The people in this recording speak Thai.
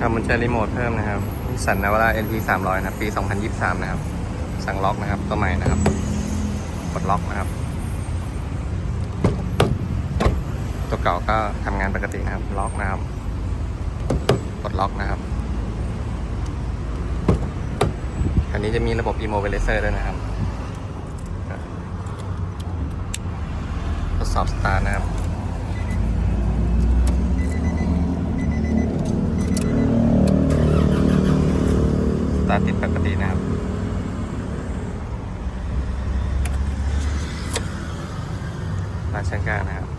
ครับมันใช้รีโมทเพิ่มนะครับนิสสันนาวาร่า NT 300นะครับปี 2023 นะครับ สั่งล็อกนะครับตัวใหม่นะครับกดล็อกนะครับ ตัวเก่าก็ทำงานปกตินะครับ ล็อกนะครับกดล็อกนะครับอันนี้จะมีระบบ immobilizer ด้วยนะครับ ทดสอบสตาร์นะครับ ตาร์ทติดปกตินะครับมาชช่างกลางนะครับ